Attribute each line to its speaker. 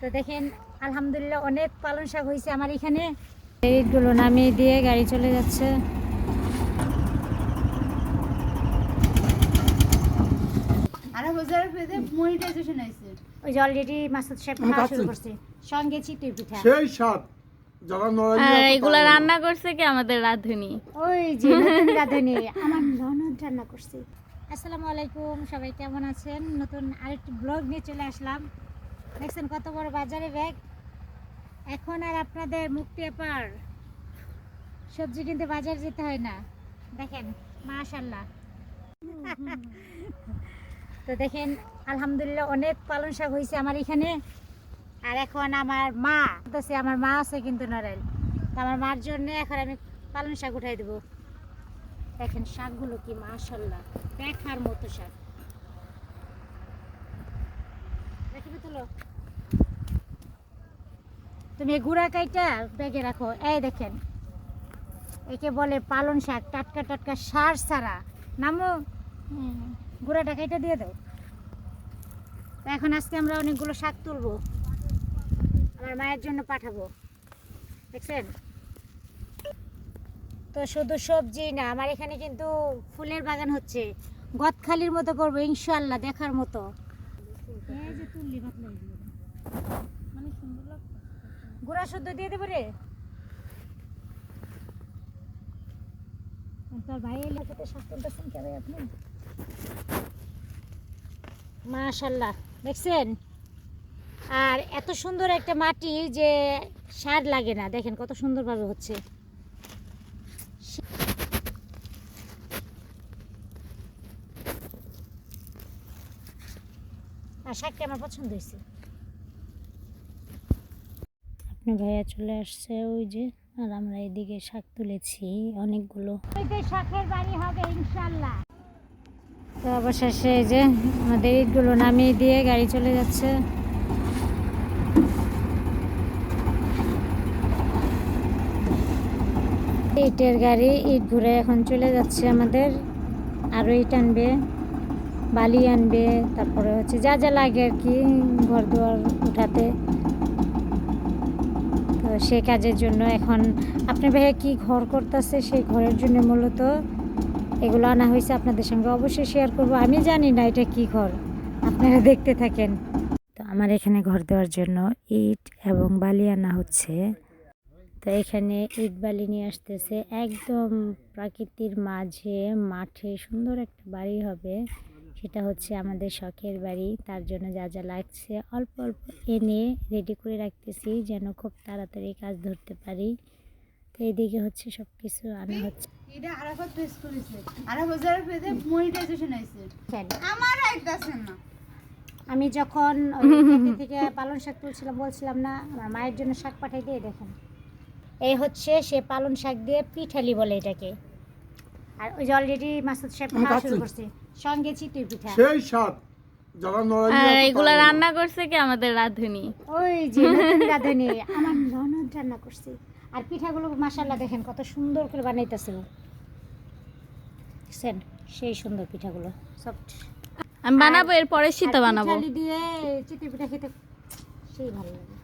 Speaker 1: তো দেখেন আলহামদুলিল্লাহ অনেক পালং শাক হয়েছে আমার এখানে। এইগুলো নামিয়ে দিয়ে গাড়ি চলে যাচ্ছে।
Speaker 2: আর হাজার পেতে মনিটাইজেশন আইছে
Speaker 1: ওই যে অলরেডি মাসুদ সাহেব খাওয়া শুরু করছে। সঙ্গে চিতই পিঠা।
Speaker 3: সেই স্বাদ।
Speaker 4: আর এগুলা রান্না করছে কি আমাদের রাঁধুনি?
Speaker 1: ওই যে রাঁধুনি আমার ননদ রান্না করছে। আসসালামু আলাইকুম সবাই কেমন আছেন? নতুন আরেকটি ব্লগ নিয়ে চলে আসলাম। দেখছেন কত বড় বাজারে ব্যাগ? এখন আর আপনাদের মুক্তি পার। সবজি কিনতে বাজার যেতে হয় না। দেখেন মাশাল্লাহ তো দেখেন, আলহামদুলিল্লাহ অনেক পালং শাক হয়েছে আমার এখানে। আর এখন আমার মা বলতেছে, আমার মা আছে কিন্তু নড়াইল তো আমার মার জন্য এখন আমি পালং শাক উঠাই দেবো। দেখেন, শাকগুলো কি মাশাল্লাহ দেখার মতো শাক। তুমি গুড়া কাইটা ব্যাগে রাখো। এই দেখেন, একে বলে পালং শাক, টাটকা টাটকা সার সারা নামো গুঁড়াটা কেটে দিয়ে দাও। এখন আজকে আমরা অনেকগুলো শাক তুলবো। আমার মায়ের জন্য পাঠাবো। দেখছেন? তো শুধু সবজি না, আমার এখানে কিন্তু ফুলের বাগান হচ্ছে। গদখালির মতো করব ইনশাল্লাহ দেখার মতো। এই যে তুললি পাতলা এগুলো। মানে সুন্দর লাগছে। গুঁড়া শুদ্ধ দিয়ে দেবো রে। তোর ভাই এলে খেতে শাক তুলতেছেন কে আপনি? মাশাল্লাহ দেখছেন? আর এত সুন্দর একটা মাটি যে সার লাগে না। দেখেন কত সুন্দরভাবে হচ্ছে। আর শাকটা আমার পছন্দ হয়েছে। আপনি ভাইয়া চলে আসছে ওই যে আর আমরা এদিকে শাক তুলেছি অনেকগুলো। শাকের বাড়ি হবে ইনশাল্লাহ। তো অবশেষে এই যে আমাদের ইটগুলো নামিয়ে দিয়ে গাড়ি চলে যাচ্ছে। ইটের গাড়ি ইট ঘুরে এখন চলে যাচ্ছে আমাদের। আরও ইট আনবে বালি আনবে, তারপরে হচ্ছে যা যা লাগে আর কি, ঘর দুয়ার উঠাতে। তো সে কাজের জন্য এখন আপনার ভাইয়া কি ঘর করতেছে সেই ঘরের জন্য মূলত? এগুলো আনা হয়েছে আপনাদের সঙ্গে অবশ্যই শেয়ার করব। আমি জানি না এটা কি ঘর, আপনারা দেখতে থাকেন। তো আমার এখানে ঘর দেওয়ার জন্য ইট এবং বালি আনা হচ্ছে। তো এখানে ইট বালি নিয়ে আসতেছে, একদম প্রাকৃতির মাঝে মাঠে সুন্দর একটা বাড়ি হবে। সেটা হচ্ছে আমাদের শখের বাড়ি। তার জন্য যা যা লাগছে অল্প অল্প এনে রেডি করে রাখতেছি যেন খুব তাড়াতাড়ি কাজ ধরতে পারি। তো এইদিকে হচ্ছে সব কিছু আনা হচ্ছে।
Speaker 2: এটা আরাফাত পেস করেছে। আর হাজার পেতে মনিটাইজেশন আইছে আমার আইতাছে না।
Speaker 1: আমি যখন ওই থেকে পালং শাক তুলছিলাম বলছিলাম না আমার মায়ের জন্য শাক পাঠাই দিয়ে দেখেন। এই হচ্ছে সে পালং শাক দিয়ে পিঠালি বলে এটাকে। আর ওই যে অলরেডি মাসুদ সাহেব খাওয়া শুরু
Speaker 3: খাচ্ছি।
Speaker 1: করছে। সঙ্গে চিতই পিঠা।
Speaker 3: সেই স্বাদ। যারা
Speaker 4: আর এগুলা রান্না করছে কি আমাদের রাঁধুনি?
Speaker 1: ওই যে নতুন রাঁধুনি। আমার ননদ রান্না করছে। আর পিঠাগুলো দেখেন কত সুন্দর করে বানাইতেছে। দেখছেন? সেই সুন্দর পিঠাগুলো। সফট
Speaker 4: আমি বানাবো এর পরে শীতা বানাবো।
Speaker 1: দিয়ে চিতই পিঠা খেতে সেই ভালো লাগে।